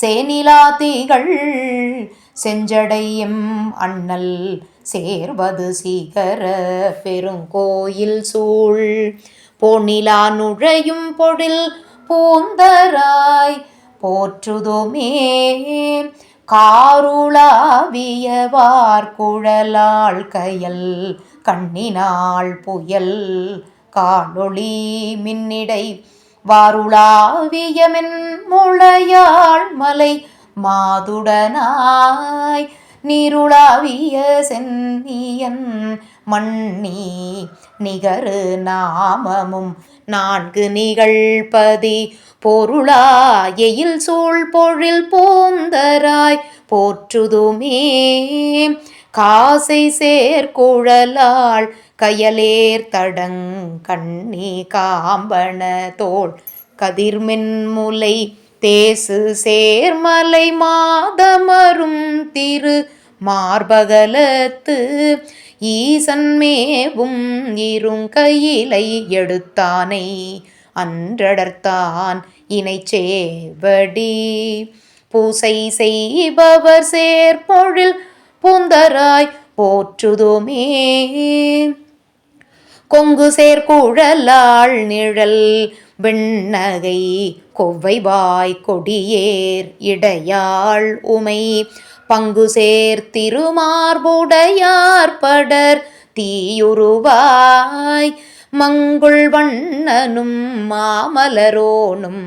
சேனிலாதிகள் செஞ்சடையும் அண்ணல் சேர்வது சீகர பெருங்கோயில் சூழ். பொன்னிலா நுழையும் பொழில் பூந்தராய் போற்றுதுமே காருளாவியவார் குழலாள் கயல் கண்ணினாள் புயல். காலொளி மின்னிடை வாருளாவியமென் முளையாள் மலை மாதுடனாய். நீருளாவிய சென்னியன் மண்ணி நிகரு நாமமும் நான்கு நிகழ்பதி பொருளாயில் சூழ் பொழில் பூந்தராய் போற்றுதுமே. காசை சேர்குழலாள் கயலேர் தடங் கண்ணி காம்பன தோள். கதிர்மென்முலை தேசு சேர்மலை மாதமரும் திரு மார்பகலத்து. ஈசன்மேவும் இருங்கையிலை எடுத்தானை அன்றடர்த்தான் இணைச்சேவடி பூசை செய்பவர் சேர்பொழில் பூந்தராய் போற்றுதுமே. கொங்கு சேர்குழலாள் நிழல் வெண்ணகை கொவ்வைவாய் கொடியேர் இடையாள் உமை. பங்கு சேர் திருமார்புடையார் படர் தீயுருவாய். மங்குள் வண்ணனும் மாமலரோனும்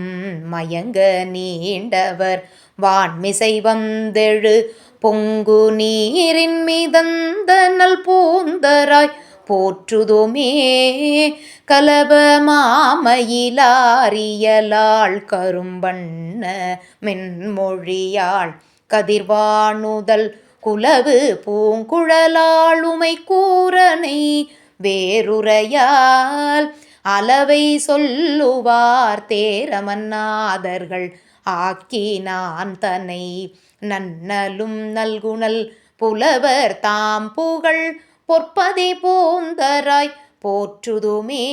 மயங்க நீண்டவர். வான்மிசை வந்தெழு பொங்கு நீரின் மிதந்தனல் பூந்தராய் போற்றுதுமே கலப மாமயிலாரியலாள் கரும்பண்ண மென்மொழியாள் கதிர்வாணுதல் குலவு பூங்குழலாளுமை கூரனை வேறுரையால் அளவை சொல்லுவார் தேரமன்னாதர்கள் ஆக்கினான் தன்னை நன்னலும் நல்குணல் புலவர் தாம் புகழ் பொற்பதி பூந்தராய் போற்றுதுமே.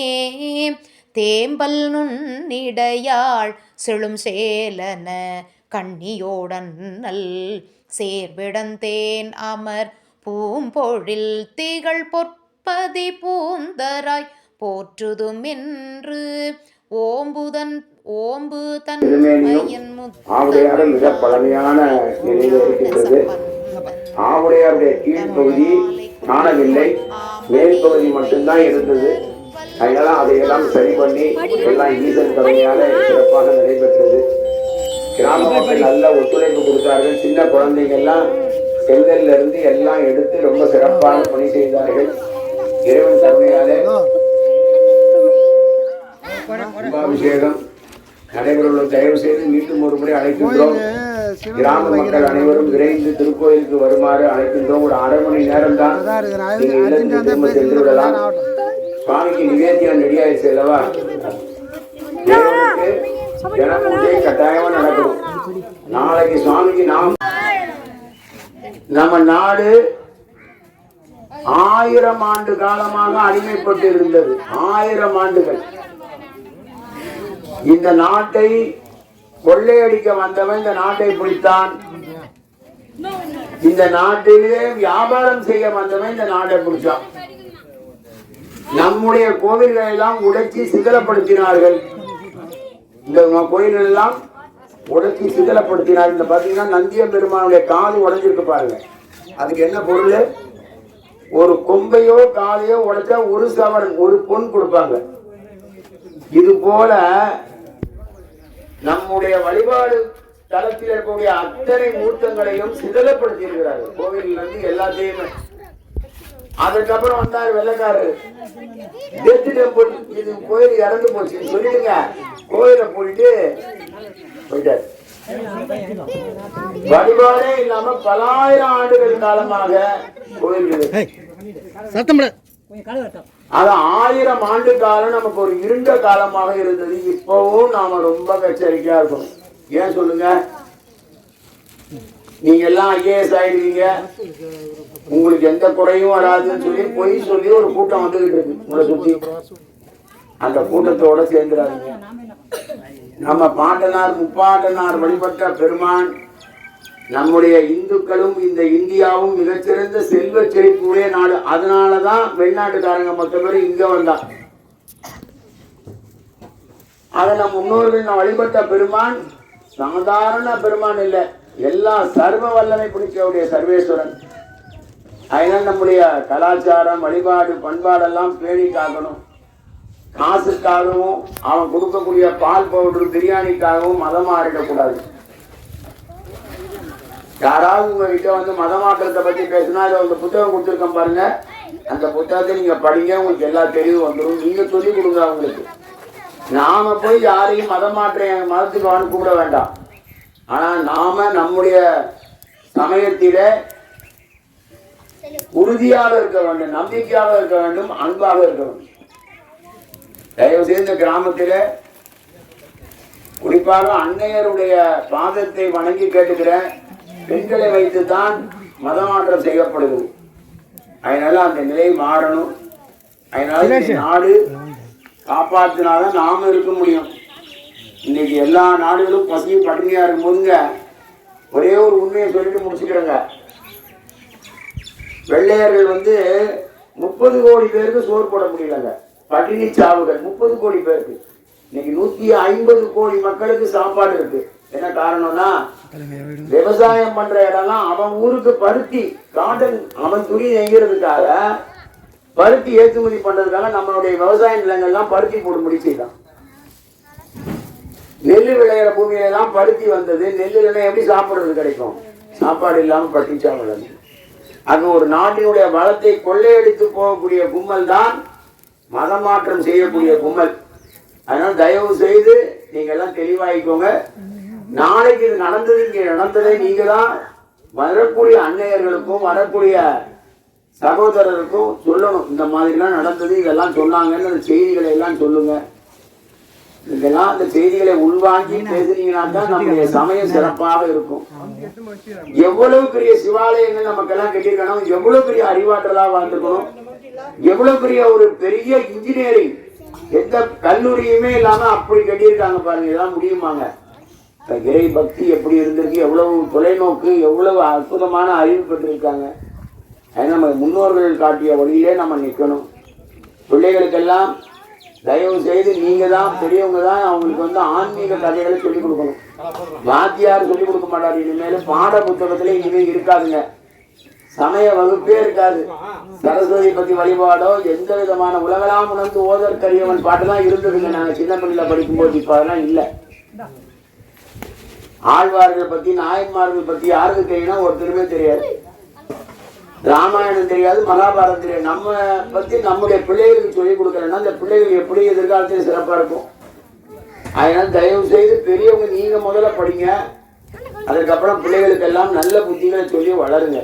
தேம்பல் நுண்ணிடையாள் செழும் சேலன கண்ணியோடன் நல் சேர்விடந்தேன் அமர் பூம்பொழில் திகழ் பொற்பதி பூந்தராய் போற்றுதுமென்று ஓம்புதன் ஓம்பு தன் மையன் ஆவுடையாறு மிக பழமையான நிலையில் இருக்கின்றது. ஆவுடையாருடைய கீழ்ப்பகுதி காணவில்லை. மேல் பகுதி மட்டும்தான் இருந்தது. அதனால அதையெல்லாம் சரி பண்ணி எல்லாம் ஈசன் கருணையால சிறப்பாக நடைபெற்றது. கிராம மக்கள் நல்ல ஒத்துழைப்பு கொடுத்தார்கள். சின்ன குழந்தைங்க எல்லாம் செங்கல்ல இருந்து எல்லாம் எடுத்து ரொம்ப சிறப்பான பணி செய்தார்கள். இறைவன் கருணையாலே கும்பாபிஷேகம் நடைபெறும் தயவு செய்து மீண்டும் ஒரு முறை அழைக்கின்றோம் கிராம மக்கள் அனைவரும் விரைந்து திருக்கோயிலுக்கு வருமாறு அழைக்கின்றோம். ஒரு அரை மணி நேரம் தான் நீங்க இல்லத்திற்கு திரும்ப சென்று விடலாம். சுவாமிக்கு நிவேத்தியம் ரெடி ஆயிடுச்சு அல்லவா ஜனபூஜை கட்டாயமா நடக்கும் நாளைக்கு சுவாமிக்கு நாம் நம்ம நாடு ஆயிரம் ஆண்டு காலமாக அடிமைப்பட்டு இருந்தது ஆயிரம் ஆண்டுகள். இந்த நாட்டை கொள்ளையடிக்க வந்தவன் இந்த நாட்டை பிடித்தான். இந்த நாட்டிலே வியாபாரம் செய்ய வந்தவன் இந்த நாட்டை பிடிச்சான் நம்முடைய கோவில்களை எல்லாம் உடைச்சி சிதலப்படுத்தினார்கள். இந்த கோயில்கள் எல்லாம் உடைச்சி சிதலப்படுத்தினார் இந்த பாத்தீங்கன்னா நந்திய பெருமானுடைய காது உடைஞ்சிருக்கு பாருங்க. அதுக்கு என்ன பொருள்? ஒரு கொம்பையோ காலையோ உடைச்சா ஒரு சவரன் ஒரு பொன் கொடுப்பாங்க. இது போல நம்முடைய வழிபாடு தளத்தில் இருக்கக்கூடிய அத்தனை மூர்த்தங்களையும் சிதலப்படுத்தி இருக்கிறார்கள் கோவில்ல இருந்து எல்லாத்தையுமே. அதுக்கப்புறம் வந்தார் வெள்ளக்காரரு. டெத் டெம்பிள் இது கோயில் இறந்து போச்சு. சொல்லிடுங்க. கோயிலை போயிட்டு போயிட்டார். வழிபாடே இல்லாம பலாயிரம் ஆண்டுகள் காலமாக கோயில் சத்தம் அது ஆயிரம் ஆண்டு காலம் நமக்கு ஒரு இருண்ட காலமாக இருந்தது. இப்பவும் நாம ரொம்ப எச்சரிக்கையா இருக்கணும் ஏன் சொல்லுங்க? நீங்க எல்லாம் ஐஏஎஸ் ஆயிடுவீங்க. உங்களுக்கு எந்த குறையும் வராதுன்னு சொல்லி பொய் சொல்லி ஒரு கூட்டம் வந்துகிட்டு இருக்கு. உங்களை சுத்தி. அந்த கூட்டத்தோட சேர்ந்துடாதீங்க. நம்ம பாட்டனார் முப்பாட்டனார் வழிபட்ட பெருமான் நம்முடைய இந்துக்களும் இந்த இந்தியாவும் மிகச்சிறந்த செல்வ செழிப்புடைய நாடு. அதனாலதான் வெளிநாட்டுக்காரங்க மக்கள் பேர் இங்க வந்தா. அதை நம் முன்னோர்கள் வழிபட்ட பெருமான் சாதாரண பெருமான் இல்லை. எல்லா சர்வ வல்லமை பிடிச்சவுடைய சர்வேஸ்வரன். அதனால் நம்முடைய கலாச்சாரம் வழிபாடு பண்பாடெல்லாம் பேணி காக்கணும். காசுக்காகவும் அவன் கொடுக்கக்கூடிய பால் பவுடர் பிரியாணிக்காகவும் மதம் மாறிடக்கூடாது. யாராவது உங்ககிட்ட வந்து மதமாற்றத்தை பத்தி பேசினா அதை ஒரு புத்தகம் கொடுத்துருக்கேன் பாருங்க. அந்த புத்தகத்தை நீங்க படிங்க உங்களுக்கு எல்லா தெளிவு வந்துடும் நீங்க சொல்லி கொடுங்க அவங்களுக்கு. நாம போய் யாரையும் மதம் மாற்ற என் மதத்துக்கு வான்னு கூப்பிட வேண்டாம். ஆனா நாம நம்முடைய சமயத்தில உறுதியாக இருக்க வேண்டும் நம்பிக்கையாக இருக்க வேண்டும் அன்பாக இருக்க வேண்டும். தயவு செய்து இந்த கிராமத்தில குறிப்பாக அன்னையருடைய பாதத்தை வணங்கி கேட்டுக்கிறேன். பெண்களை வைத்து தான் மதமாற்றம் செய்யப்படுது. அதனால அந்த நிலை மாறணும். அதனால நாடு காப்பாத்தினாதான் நாம இருக்க முடியும். இன்னைக்கு எல்லா நாடுகளும் பசி பட்டினியா இருக்கும்போதுங்க ஒரே ஒரு உண்மையை சொல்லிட்டு முடிச்சுக்கிறேங்க. வெள்ளையர்கள் வந்து முப்பது கோடி பேருக்கு சோறு போட முடியலங்க. பட்டினி சாவுகள் முப்பது கோடி பேருக்கு. இன்னைக்கு நூத்தி ஐம்பது கோடி மக்களுக்கு சாப்பாடு இருக்கு. என்ன காரணம்னா விவசாயம் பண்ற இடம்லாம் அவன் ஊருக்கு பருத்தி காட்டன் அவன் துணி நெய்கிறதுக்காக பருத்தி ஏற்றுமதி பண்றதுக்காக நம்மளுடைய விவசாய நிலங்கள்லாம் பருத்தி போடும்படி செய்தான் நெல் விளையிற பூமியிலலாம் பருத்தி வந்தது நெல் இல்லைன்னா எப்படி சாப்பிடுறது கிடைக்கும்? சாப்பாடு இல்லாம பட்டி சாப்பிடுறது. அது ஒரு நாட்டினுடைய வளத்தை கொள்ளையடித்து போகக்கூடிய கும்பல் தான் மதமாற்றம் செய்யக்கூடிய கும்பல் அதனால தயவு செய்து நீங்க எல்லாம் தெளிவாயிக்கோங்க. நாளைக்கு இது நடந்தது இங்க நடந்ததை நீங்க தான் வரக்கூடிய அன்னையர்களுக்கும் வரக்கூடிய சகோதரருக்கும் சொல்லணும். இந்த மாதிரிலாம் நடந்தது இதெல்லாம் சொன்னாங்கன்னு அந்த செய்திகளை எல்லாம் சொல்லுங்க. இதெல்லாம் அந்த செய்திகளை உள்வாங்கி பேசுனீங்கன்னா தான் நம்முடைய சமயம் சிறப்பாக இருக்கும். எவ்வளவு பெரிய சிவாலயங்கள் நமக்கெல்லாம் கட்டியிருக்கணும் எவ்வளவு பெரிய அறிவாற்றலா வாழ்ந்துக்கணும் எவ்வளவு பெரிய ஒரு பெரிய இன்ஜினியரிங் எந்த கல்லூரியுமே இல்லாம அப்படி கட்டியிருக்காங்க பாருங்க. இதெல்லாம் முடியுமாங்க? இறை பக்தி எப்படி இருந்திருக்கு எவ்வளவு தொலைநோக்கு எவ்வளவு அற்புதமான அறிவு பெற்றிருக்காங்க. அது நம்ம முன்னோர்கள் காட்டிய வழியிலே நம்ம நிற்கணும் பிள்ளைகளுக்கெல்லாம் தயவு செய்து நீங்கள் தான் பெரியவங்க தான் அவங்களுக்கு வந்து ஆன்மீக கதைகளை சொல்லிக் கொடுக்கணும். வாத்தியார் சொல்லிக் கொடுக்க மாட்டார் இனிமேல் பாட புத்தகத்துல இனிமேல் இருக்காதுங்க. சமய வகுப்பே இருக்காது. சரஸ்வதி பத்தி வழிபாடோ எந்த விதமான உலகெல்லாம் உணர்ந்து ஓதற்கரியவன் பாட்டு தான் இருந்ததுங்க. நாங்கள் சின்ன பிள்ளைல படிக்கும்போது இப்போ அதெல்லாம் இல்லை. ஆழ்வார்கள் பத்தி நாயன்மார்கள் பத்தி யாருக்கு தெரியும்னா ஒருத்தருமே தெரியாது. ராமாயணம் தெரியாது மகாபாரதம் தெரியாது. நம்ம பத்தி நம்முடைய பிள்ளைகளுக்கு சொல்லிக் கொடுக்கலன்னா அந்த பிள்ளைகள் எப்படி எதிர்காலத்தில் சிறப்பா இருக்கும்? அதனால தயவு செய்து பெரியவங்க நீங்க முதல்ல படிங்க. அதுக்கப்புறம் பிள்ளைகளுக்கு எல்லாம் நல்ல புத்திகளை சொல்லி வளருங்க.